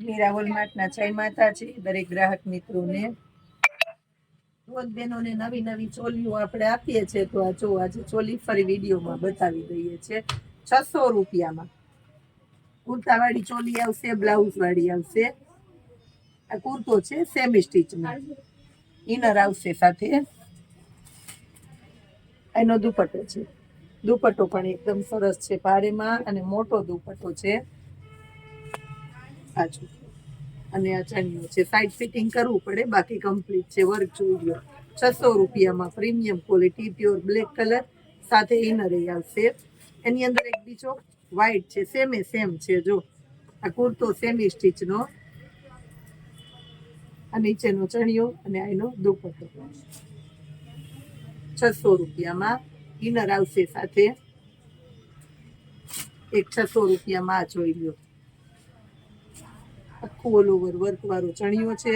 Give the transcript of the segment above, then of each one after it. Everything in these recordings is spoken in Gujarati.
મીરા હોલમાર્ટના જય માતાજી, દરેક ગ્રાહક મિત્રોને. રોજ બહેનોને નવી નવી ચોલીઓ આપણે આપીએ છીએ તો આ જો આજે ચોલી ફરી વિડીયોમાં બતાવી દઈએ છે છસો રૂપિયામાં. કુર્તાવાળી ચોલી આવશે બ્લાઉઝ વાળી આવશે. આ કુર્તો છે સેમી સ્ટીચમાં ઇનર આવશે સાથે. એનો દુપટ્ટો છે. દુપટ્ટો પણ એકદમ સરસ છે, ભારેમાં અને મોટો દુપટ્ટો છે. સાચું અને આ ચણિયો છે. સાઈડ ફિટિંગ કરવું પડે, બાકી કમ્પ્લીટ છે. વર્ક જોઈ લો છસો રૂપિયામાં premium quality pure black colour સાથે ઇનર આવશે એની અંદર એક બીજો વ્હાઈટ છે. સેમે સેમ છે. જો, આ કુર્તો સેમી સ્ટીચનો આ નીચેનો ચણિયો અને આ એનો દુપટ્ટો. છસો રૂપિયામાં ઇનર આવશે સાથે. એક છસો રૂપિયામાં આ જોઈ લ્યો. આખું ઓલ ઓવર વર્ક વાળો ચણિયો છે.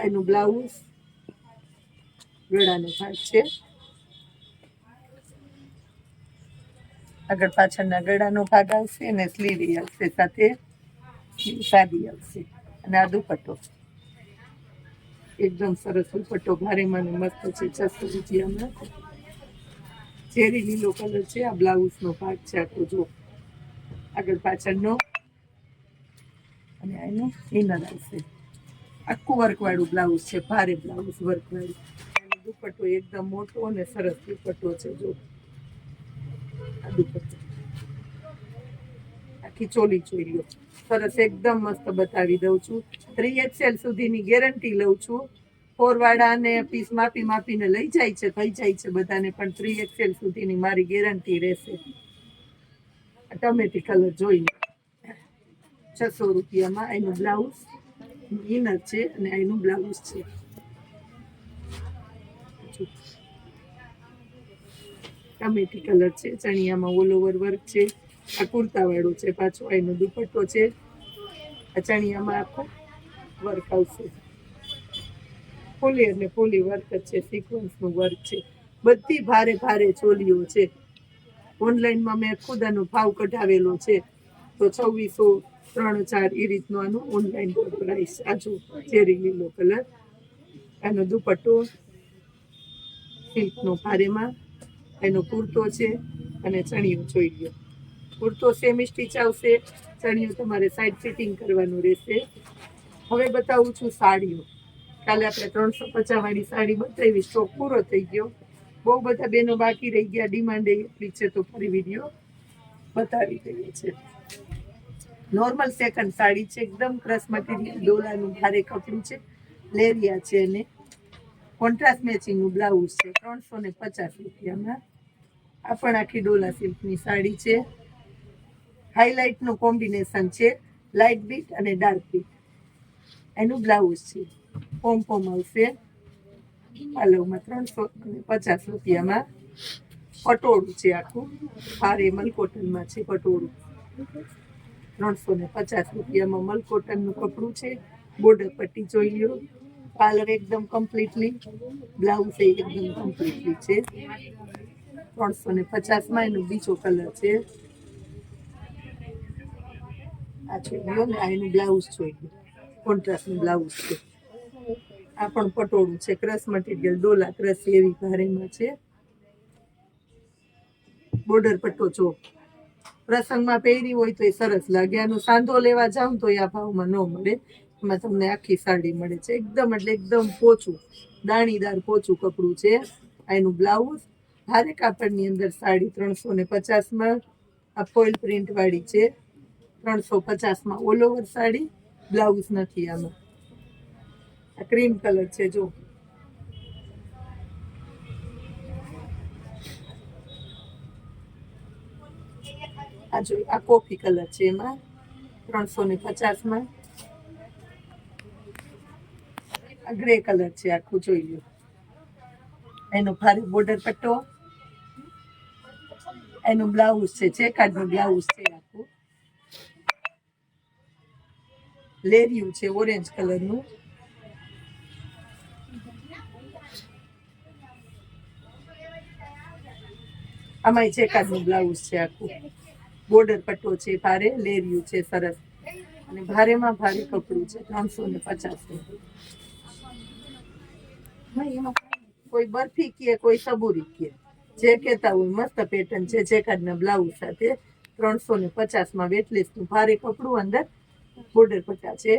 એનું બ્લાઉઝ ગળાનો ભાગ છે. આગળ પાછળના ગળાનો ભાગ આવશે અને સ્લીવ આવશે સાથે સાદી આવશે. અને આ દુપટ્ટો. એકદમ સરસ દુપટ્ટો, ભારેમાં ને મસ્ત છે, છસો રૂપિયામાં. ચેરી લીલો કલર છે, આ બ્લાઉઝનો ભાગ છે આખો, જો. આગળ પાછળનો અને એનું ઇનર આવશે આખું વર્કવાળું બ્લાઉઝ છે, ભારે બ્લાઉઝ વર્કવાળું. દુપટ્ટો એકદમ મોટો અને સરસ દુપટ્ટો છે, જો. આ દુપટ્ટો. આખી ચોલી જોઈ લો સરસ એકદમ મસ્ત બતાવી દઉં છું. થ્રી એક્સેલ સુધીની ગેરંટી લઉં છું. ફોર વાળાને પીસ માપી માપીને લઈ જાય છે, થઈ જાય છે બધાને, પણ થ્રી એક્સેલ સુધીની મારી ગેરંટી રહેશે. ટમેટી કલર જોઈને છસો રૂપિયામાં એનું બ્લાઉઝ, ઇનર છે અને એનું બ્લાઉઝ છે. ટમેટી કલર છે, ચણિયામાં ઓલ ઓવર વર્ક છે, આ કુર્તાવાળું છે, પાછો એનો દુપટ્ટો છે. આ ચણિયામાં આખો વર્ક આવશે. ફોલી અને ફોલી વર્ક છે સિક્વન્સનું વર્ક છે. બધી ભારે ભારે ચોલીઓ છે. ઓનલાઈનમાં મેં ખુદ આનો ભાવ કઢાવેલો છે. તો છવ્વીસો ત્રણ ચાર એ રીતનો આનો ઓનલાઈન પ્રાઇસ આજુ ચેરી લીલો કલર. એનો દુપટ્ટો, સિલ્કનો ભારેમાં, એનો કુર્તો છે અને ચણિયો જોઈ ગયો કુર્તો સેમી સ્ટીચ આવશે, ચણિયું તમારે સાઈડ ફિટિંગ કરવાનું રહેશે. હવે બતાવું છું સાડીઓ. કાલે આપણે ત્રણસો પચાસ સાડી બતાવી સ્ટોક પૂરો થઈ ગયો. બહુ બધા બેનો બાકી રહી ગયા ડિમાન્ડ એટલી છે તો ફરી વીડિયો બતાવી દઈએ છે. નોર્મલ સેકન્ડ સાડી છે, એકદમ ક્રશ મટીરિયલ ડોલાનું ભારે કપડું છે, લેરિયા છે અને કોન્ટ્રાસ્ટ મેચિંગનું બ્લાઉઝ છે, ત્રણસો ને પચાસ રૂપિયામાં. આ પણ આખી ડોલા સિલ્કની સાડી છે. હાઇલાઇટનું કોમ્બિનેશન છે લાઇટ બીટ અને ડાર્ક બીટ એનું બ્લાઉઝ છે પોમ પોમ આવશે. પાલવમાં ત્રણસો અને પચાસ રૂપિયામાં પટોળું છે આખું. ભારે મલકોટનમાં છે પટોળું. ત્રણસો ને પચાસ રૂપિયામાં મલકોટનનું કપડું છે. બોર્ડર પટ્ટી જોઈ લ્યો. પાર્લર એકદમ કમ્પ્લીટલી. બ્લાઉઝ એકદમ કમ્પ્લીટલી છે. ત્રણસો ને પચાસમાં એનો બીજો કલર છે. આ જોઈ લ્યો ને, આ એનું બ્લાઉઝ જોઈ લો કોન્ટ્રાસ્ટનું બ્લાઉઝ છે. આ પણ પટોળું છે, ક્રશ મટીરિયલ ડોલા ક્રશ એવી ભારેમાં છે. બોર્ડર પટ્ટો જો પ્રસંગમાં પહેરી હોય તો એ સરસ લાગે, આનો સાંધો લેવા જાઉં તો એ આ ભાવમાં ન મળે. એમાં તમને આખી સાડી મળે છે, એકદમ એટલે એકદમ પોચું, દાણીદાર પોચું કપડું છે. એનું બ્લાઉઝ ભારે કાપડની અંદર સાડી ત્રણસો ને પચાસમાં, આ ફોઇલ પ્રિન્ટ વાળી છે ત્રણસો પચાસમાં ઓલ ઓવર સાડી બ્લાઉઝ નથી આમાં. આ ક્રીમ કલર છે, જો. આ જો, આ કોફી કલર છે એમાં, ત્રણસો ને પચાસમાં. આ ગ્રે કલર છે આખું, જોઈ લો એનો ભારે બોર્ડર પટ્ટો. એનું બ્લાઉઝ છે ચેકાર્ડનું બ્લાઉઝ છે આખું. લેરિયું છે ઓરેન્જ કલરનું આમાંય એકાદનું બ્લાઉઝ છે આખું. બોર્ડર પટ્ટો છે, ભારે લેરિયું છે, સરસ. અને ભારેમાં ભારે કપડું છે, ત્રણસો ને પચાસ કોઈ બરફી કે કોઈ સબુરી કે. જે કહેતા હોય, મસ્ત પેટર્ન છે જેકાર્ડના બ્લાઉઝ સાથે ત્રણસો ને પચાસમાં વેટલેસનું ભારે કપડું અંદર બોર્ડર પટ્ટા છે.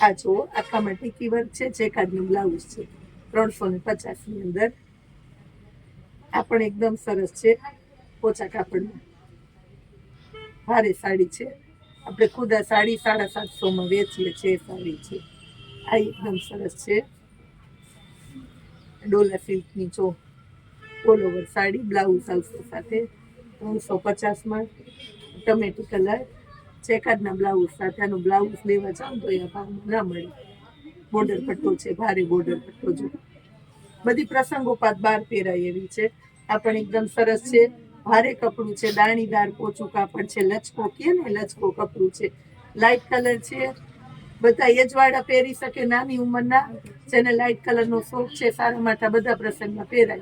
આ જો આખામાં ટીકી વર્ક છે જેકાર્ડનું બ્લાઉઝ છે, ત્રણસો ને પચાસની અંદર. આ પણ એકદમ સરસ છે. પોચા કાપડમાં ભારે સાડી છે. આપણે ખુદ આ સાડી સાડા સાતસોમાં વેચીએ છીએ સાડી છે. આ એકદમ સરસ છે. ડોલા સિલ્કની જો ઓલ ઓવર સાડી, બ્લાઉઝ આવશે સાથે ત્રણસો પચાસમાં, ટમેટી કલર. ચેકાદના બ્લાઉઝ સાથે આનું બ્લાઉઝ લેવા જાઉં તો એ ભાવમાં ના મળે. બોર્ડર પટ્ટો છે, ભારે બોર્ડર પટ્ટો જો. બધી પ્રસંગોપાત બહાર પહેરાય એવી છે. આ પણ એકદમ સરસ છે. ભારે કપડું છે, દાણીદાર પોચું કાપડ છે, લચકો કે ને લચકો કપડું છે. લાઇટ કલર છે. બધા એજવાળા પહેરી શકે નાની ઉંમરના. જેને લાઇટ કલરનો શોખ છે, સારા માટે બધા પ્રસંગમાં પહેરાય.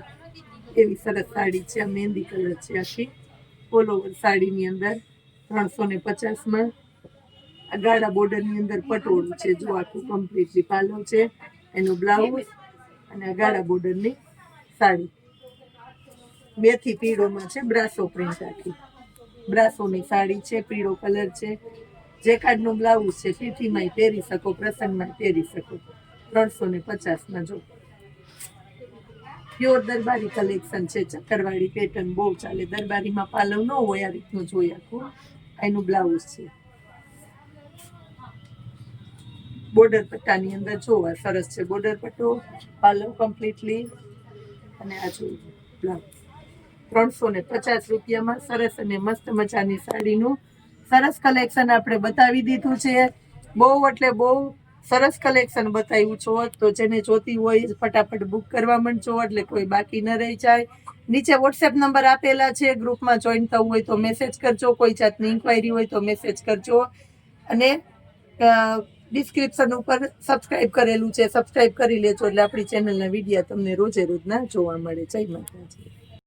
એવી સરસ સાડી છે. આ મહેંદી કલર છે આખી. ઓલ સાડીની અંદર. ત્રણસો ને પચાસમાં. આ ગાળા બોર્ડરની અંદર પટોળું છે. જો આખું કમ્પ્લીટલી પાલવ છે. એનું બ્લાઉઝ અને ગાળા બોર્ડરની સાડી. બેથી પીળોમાં છે, બ્રાસો પ્રિન્ટ આખી. બ્રાસોની સાડી છે, પીળો કલર છે. જે જેકાર્ડનું બ્લાઉઝ છે પીઠીમાંય પહેરી શકો, પ્રસંગમાં પહેરી શકો. ત્રણસો ને પચાસમાં જો. પ્યોર દરબારી કલેક્શન છે, ચક્કરવાળી પેટર્ન બહુ ચાલે. દરબારીમાં પાલવ ન હોય, આ રીતનું જોઈ આખું. એનું બ્લાઉઝ છે. બોર્ડર પટ્ટાની અંદર જોવા, સરસ છે. બોર્ડર પટ્ટો પાલવ કમ્પ્લીટલી અને આ જો ત્રણસો ને પચાસ રૂપિયામાં સરસ અને મસ્ત મજાની સાડીનું સરસ કલેક્શન આપણે બતાવી દીધું છે. બહુ એટલે બહુ સરસ કલેક્શન બતાવ્યું છો. તો જેને જોતી હોય ફટાફટ બુક કરવા માંડજો. એટલે કોઈ બાકી ન રહી જાય. નીચે વોટ્સએપ નંબર આપેલા છે. ગ્રુપમાં જોઈન થવું હોય તો મેસેજ કરજો. કોઈ જાતની ઇન્ક્વાયરી હોય તો મેસેજ કરજો. અને ડિસ્ક્રિપ્શન ઉપર સબસ્ક્રાઇબ કરેલું છે સબસ્ક્રાઇબ કરી લેજો એટલે આપણી ચેનલના વિડીયા તમને રોજે રોજના જોવા મળે. જય માતાજી.